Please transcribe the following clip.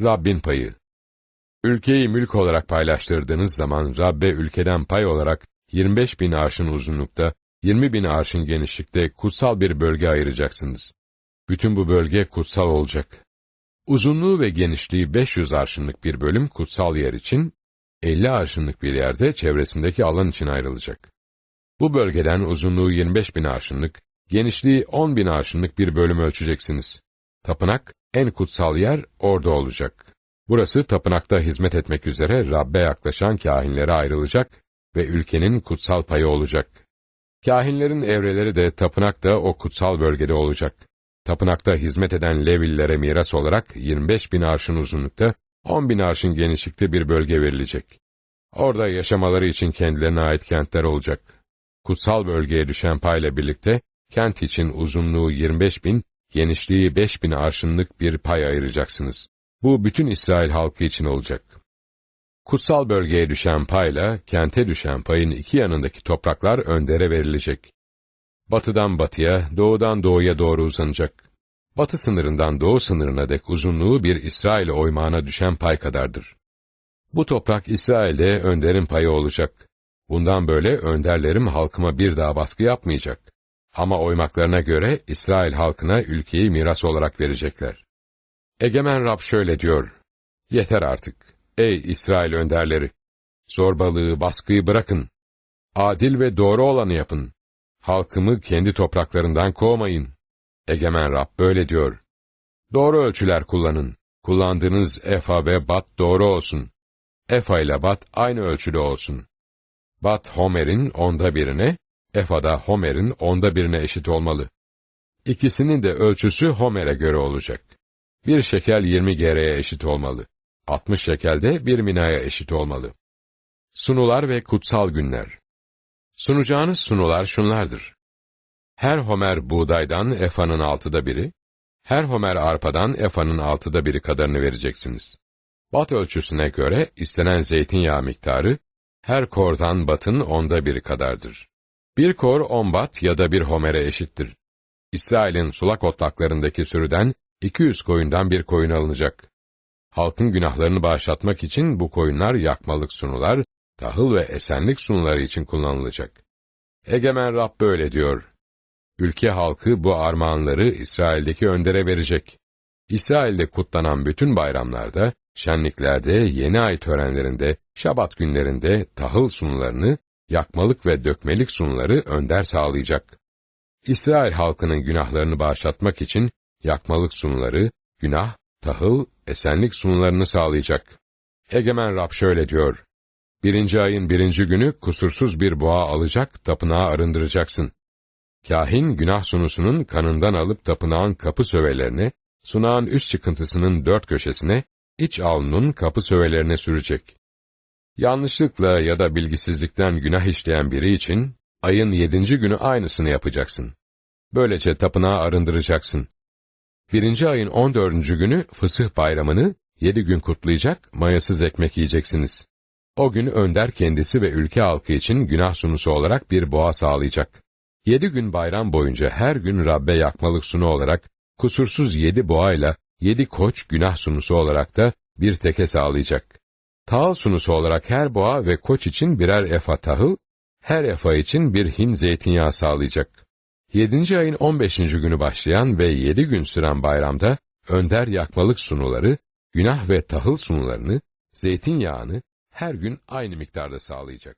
Rabbin payı. Ülkeyi mülk olarak paylaştırdığınız zaman Rabbe ülkeden pay olarak 25 bin arşın uzunlukta, 20 bin arşın genişlikte kutsal bir bölge ayıracaksınız. Bütün bu bölge kutsal olacak. Uzunluğu ve genişliği 500 arşınlık bir bölüm kutsal yer için, 50 arşınlık bir yerde çevresindeki alan için ayrılacak. Bu bölgeden uzunluğu 25 bin arşınlık, genişliği 10 bin arşınlık bir bölüm ölçeceksiniz. Tapınak, en kutsal yer orada olacak. Burası tapınakta hizmet etmek üzere Rabbe yaklaşan kahinlere ayrılacak ve ülkenin kutsal payı olacak. Kahinlerin evreleri de tapınakta o kutsal bölgede olacak. Tapınakta hizmet eden Levillere miras olarak 25 bin arşın uzunlukta, 10 bin arşın genişlikte bir bölge verilecek. Orada yaşamaları için kendilerine ait kentler olacak. Kutsal bölgeye düşen payla birlikte, kent için uzunluğu 25 bin, genişliği 5 bin arşınlık bir pay ayıracaksınız. Bu bütün İsrail halkı için olacak. Kutsal bölgeye düşen payla, kente düşen payın iki yanındaki topraklar öndere verilecek. Batıdan batıya, doğudan doğuya doğru uzanacak. Batı sınırından doğu sınırına dek uzunluğu bir İsrail oymağına düşen pay kadardır. Bu toprak İsrail'de önderin payı olacak. Bundan böyle önderlerim halkıma bir daha baskı yapmayacak. Ama oymaklarına göre İsrail halkına ülkeyi miras olarak verecekler. Egemen Rab şöyle diyor, Yeter artık, ey İsrail önderleri! Zorbalığı, baskıyı bırakın. Adil ve doğru olanı yapın. Halkımı kendi topraklarından kovmayın. Egemen Rab böyle diyor. Doğru ölçüler kullanın. Kullandığınız efa ve bat doğru olsun. Efa ile bat aynı ölçüde olsun. Bat Homer'in onda birine, Efa da Homer'in onda birine eşit olmalı. İkisinin de ölçüsü Homer'e göre olacak. Bir şekel 20 gereye eşit olmalı. 60 şekel bir minaya eşit olmalı. Sunular ve kutsal günler. Sunacağınız sunular şunlardır. Her homer buğdaydan efanın altıda biri, her homer arpadan efanın altıda biri kadarını vereceksiniz. Bat ölçüsüne göre istenen zeytinyağı miktarı, her kordan batın onda biri kadardır. Bir kor on bat ya da bir homere eşittir. İsrail'in sulak otlaklarındaki sürüden 200 koyundan bir koyun alınacak. Halkın günahlarını bağışlatmak için bu koyunlar yakmalık sunular, tahıl ve esenlik sunuları için kullanılacak. Egemen Rab böyle diyor. Ülke halkı bu armağanları İsrail'deki öndere verecek. İsrail'de kutlanan bütün bayramlarda, şenliklerde, yeni ay törenlerinde, şabat günlerinde tahıl sunularını, yakmalık ve dökmelik sunuları önder sağlayacak. İsrail halkının günahlarını bağışlatmak için yakmalık sunuları, günah, tahıl, esenlik sunularını sağlayacak. Egemen Rab şöyle diyor. Birinci ayın birinci günü kusursuz bir boğa alacak, tapınağı arındıracaksın. Kahin, günah sunusunun kanından alıp tapınağın kapı sövelerine, sunağın üst çıkıntısının dört köşesine, iç alnının kapı sövelerine sürecek. Yanlışlıkla ya da bilgisizlikten günah işleyen biri için, ayın yedinci günü aynısını yapacaksın. Böylece tapınağı arındıracaksın. Birinci ayın on dördüncü günü fısıh bayramını, yedi gün kutlayacak, mayasız ekmek yiyeceksiniz. O gün önder kendisi ve ülke halkı için günah sunusu olarak bir boğa sağlayacak. Yedi gün bayram boyunca her gün Rabbe yakmalık sunu olarak, kusursuz yedi boğayla, yedi koç günah sunusu olarak da bir teke sağlayacak. Tahıl sunusu olarak her boğa ve koç için birer efa tahıl, her efa için bir hin zeytinyağı sağlayacak. Yedinci ayın on beşinci günü başlayan ve yedi gün süren bayramda, önder yakmalık sunuları, günah ve tahıl sunularını, zeytinyağını her gün aynı miktarda sağlayacak.